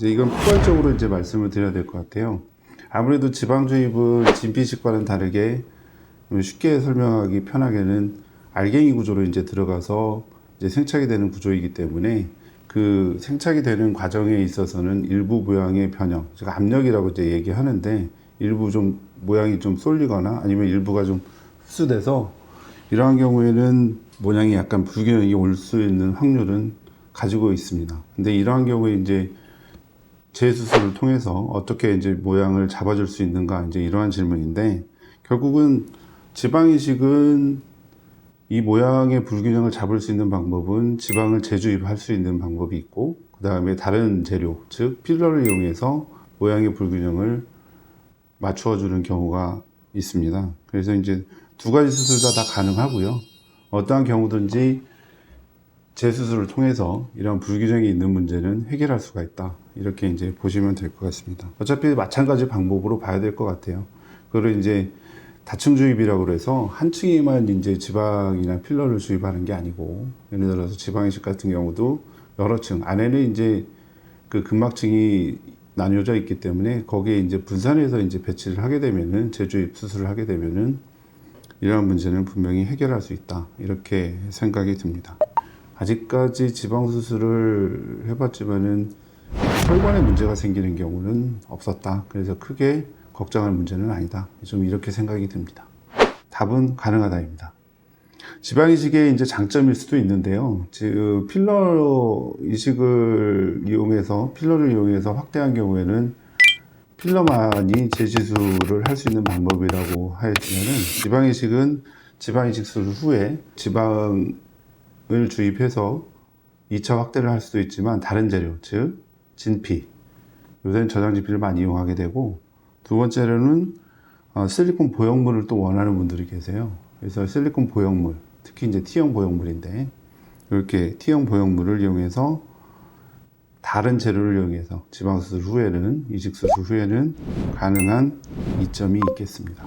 이제 이건 포괄적으로 이제 말씀을 드려야 될 것 같아요. 아무래도 지방 주입은 진피식과는 다르게 쉽게 설명하기 편하게는 알갱이 구조로 이제 들어가서 이제 생착이 되는 구조이기 때문에 그 생착이 되는 과정에 있어서는 일부 모양의 변형, 제가 압력이라고 이제 얘기하는데 일부 좀 모양이 좀 쏠리거나 아니면 일부가 좀 흡수돼서 이러한 경우에는 모양이 약간 불균형이 올 수 있는 확률은 가지고 있습니다. 근데 이러한 경우에 이제 재수술을 통해서 어떻게 이제 모양을 잡아줄 수 있는가 이제 이러한 질문인데 결국은 지방 이식은 이 모양의 불균형을 잡을 수 있는 방법은 지방을 재주입할 수 있는 방법이 있고 그 다음에 다른 재료 즉 필러를 이용해서 모양의 불균형을 맞추어 주는 경우가 있습니다. 그래서 이제 두 가지 수술 다, 다 가능하고요. 어떠한 경우든지 재수술을 통해서 이런 불균형이 있는 문제는 해결할 수가 있다. 이렇게 이제 보시면 될 것 같습니다. 어차피 마찬가지 방법으로 봐야 될 것 같아요. 그걸 이제 다층 주입이라고 그래서 한 층에만 이제 지방이나 필러를 주입하는 게 아니고 예를 들어서 지방 이식 같은 경우도 여러 층 안에는 이제 그 근막층이 나뉘어져 있기 때문에 거기에 이제 분산해서 이제 배치를 하게 되면은 재주입 수술을 하게 되면은 이러한 문제는 분명히 해결할 수 있다 이렇게 생각이 듭니다. 아직까지 지방 수술을 해봤지만은 혈관에 문제가 생기는 경우는 없었다. 그래서 크게 걱정할 문제는 아니다. 좀 이렇게 생각이 듭니다. 답은 가능하다입니다. 지방 이식의 이제 장점일 수도 있는데요. 즉 필러 이식을 이용해서 필러를 이용해서 확대한 경우에는 필러만이 재지수를 할수 있는 방법이라고 하였지만은 지방 이식은 지방 이식 수술 후에 지방을 주입해서 2차 확대를 할 수도 있지만 다른 재료 즉 진피 요새는 저장 진피를 많이 이용하게 되고 두 번째로는 어, 실리콘 보형물을 또 원하는 분들이 계세요. 그래서 실리콘 보형물, 특히 이제 T형 보형물인데 이렇게 T형 보형물을 이용해서 다른 재료를 이용해서 지방수술 후에는 이식 수술 후에는 가능한 이점이 있겠습니다.